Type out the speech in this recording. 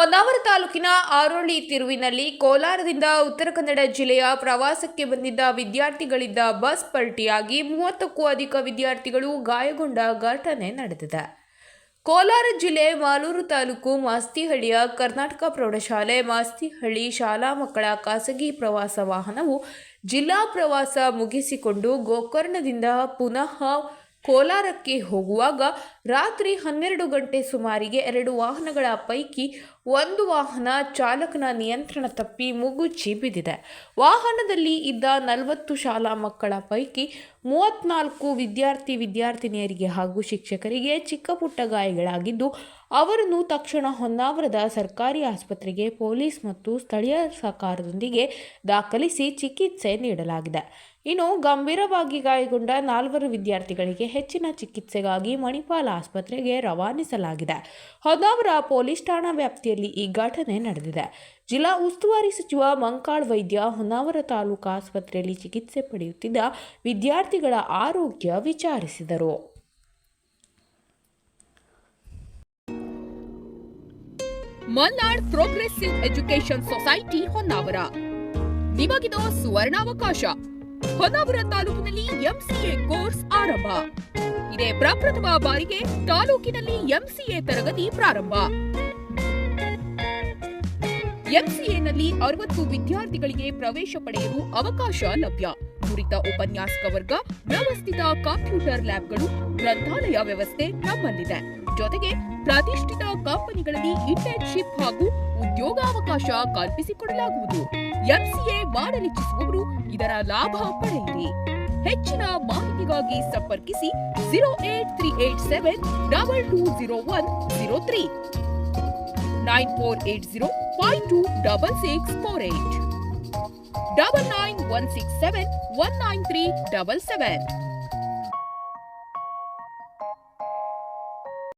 ಹೊನ್ನಾವರ ತಾಲೂಕಿನ ಆರೋಳಿ ತಿರುವಿನಲ್ಲಿ ಕೋಲಾರದಿಂದ ಉತ್ತರ ಕನ್ನಡ ಜಿಲ್ಲೆಯ ಪ್ರವಾಸಕ್ಕೆ ಬಂದಿದ್ದ ವಿದ್ಯಾರ್ಥಿಗಳಿದ್ದ ಬಸ್ ಪಲ್ಟಿಯಾಗಿ ಮೂವತ್ತಕ್ಕೂ ಅಧಿಕ ವಿದ್ಯಾರ್ಥಿಗಳು ಗಾಯಗೊಂಡ ಘಟನೆ ನಡೆದಿದೆ. ಕೋಲಾರ ಜಿಲ್ಲೆ ಮಾಲೂರು ತಾಲೂಕು ಮಾಸ್ತಿಹಳ್ಳಿಯ ಕರ್ನಾಟಕ ಪ್ರೌಢಶಾಲೆ ಮಾಸ್ತಿಹಳ್ಳಿ ಶಾಲಾ ಮಕ್ಕಳ ಖಾಸಗಿ ಪ್ರವಾಸ ವಾಹನವು ಜಿಲ್ಲಾ ಪ್ರವಾಸ ಮುಗಿಸಿಕೊಂಡು ಗೋಕರ್ಣದಿಂದ ಪುನಃ ಕೋಲಾರಕ್ಕೆ ಹೋಗುವಾಗ ರಾತ್ರಿ ಹನ್ನೆರಡು ಗಂಟೆ ಸುಮಾರಿಗೆ ಎರಡು ವಾಹನಗಳ ಪೈಕಿ ಒಂದು ವಾಹನ ಚಾಲಕನ ನಿಯಂತ್ರಣ ತಪ್ಪಿ ಮುಗುಚಿ ಬಿದ್ದಿದೆ ವಾಹನದಲ್ಲಿ ಇದ್ದ ನಲವತ್ತು ಶಾಲಾ ಮಕ್ಕಳ ಪೈಕಿ ಮೂವತ್ನಾಲ್ಕು ವಿದ್ಯಾರ್ಥಿ ವಿದ್ಯಾರ್ಥಿನಿಯರಿಗೆ ಹಾಗೂ ಶಿಕ್ಷಕರಿಗೆ ಚಿಕ್ಕ ಪುಟ್ಟ ಗಾಯಗಳಾಗಿದ್ದು, ಅವರನ್ನು ತಕ್ಷಣ ಹೊನ್ನಾವರದ ಸರ್ಕಾರಿ ಆಸ್ಪತ್ರೆಗೆ ಪೊಲೀಸ್ ಮತ್ತು ಸ್ಥಳೀಯ ಸಹಕಾರದೊಂದಿಗೆ ದಾಖಲಿಸಿ ಚಿಕಿತ್ಸೆ ನೀಡಲಾಗಿದೆ. ಇನ್ನು ಗಂಭೀರವಾಗಿ ಗಾಯಗೊಂಡ ನಾಲ್ವರು ವಿದ್ಯಾರ್ಥಿಗಳಿಗೆ ಹೆಚ್ಚಿನ ಚಿಕಿತ್ಸೆಗಾಗಿ ಮಣಿಪಾಲ ಆಸ್ಪತ್ರೆಗೆ ರವಾನಿಸಲಾಗಿದೆ. ಹೊನ್ನಾವರ ಪೊಲೀಸ್ ಠಾಣಾ ವ್ಯಾಪ್ತಿಯಲ್ಲಿ ಈ ಘಟನೆ ನಡೆದಿದೆ. ಜಿಲ್ಲಾ ಉಸ್ತುವಾರಿ ಸಚಿವ ಮಂಕಾಳ್ ವೈದ್ಯ ಹೊನ್ನಾವರ ತಾಲೂಕು ಆಸ್ಪತ್ರೆಯಲ್ಲಿ ಚಿಕಿತ್ಸೆ ಪಡೆಯುತ್ತಿದ್ದ ವಿದ್ಯಾರ್ಥಿಗಳ ಆರೋಗ್ಯ ವಿಚಾರಿಸಿದರು. Malnad progressive education society Honnavar. ನಿಮಗಿದು ಸುವರ್ಣಾವಕಾಶ. ಹೊನ್ನಾವರ ತಾಲೂಕಿನಲ್ಲಿ ಎಂಸಿಎ ಕೋರ್ಸ್ ಆರಂಭ. ಇದೇ ಪ್ರಪ್ರಥಮ ಬಾರಿಗೆ ತಾಲೂಕಿನಲ್ಲಿ ಎಂಸಿಎ ತರಗತಿ ಪ್ರಾರಂಭ. ಎಂಸಿಎನಲ್ಲಿ ಅರವತ್ತು ವಿದ್ಯಾರ್ಥಿಗಳಿಗೆ ಪ್ರವೇಶ ಪಡೆಯಲು ಅವಕಾಶ ಲಭ್ಯ. ಕುರಿತ ಉಪನ್ಯಾಸಕ ವರ್ಗ, ವ್ಯವಸ್ಥಿತ ಕಂಪ್ಯೂಟರ್ ಲ್ಯಾಬ್ಗಳು, ಗ್ರಂಥಾಲಯ ವ್ಯವಸ್ಥೆ ನಮ್ಮಲ್ಲಿದೆ. ಜೊತೆಗೆ ಪ್ರತಿಷ್ಠಿತ ಕಂಪನಿಗಳಲ್ಲಿ ಇಂಟರ್ನ್ಶಿಪ್ ಹಾಗೂ ಉದ್ಯೋಗಾವಕಾಶ ಕಲ್ಪಿಸಿಕೊಡಲಾಗುವುದು. ಎಂಸಿಎ ಮಾಡಲಿಚ್ಛಿಸುವವರು ಇದರ ಲಾಭ ಪಡೆಯಿರಿ. ಹೆಚ್ಚಿನ ಮಾಹಿತಿಗಾಗಿ ಸಂಪರ್ಕಿಸಿ zero eight three eight seven double two zero one zero three nine four eight zero five two double six four eight double nine one six seven one nine three double seven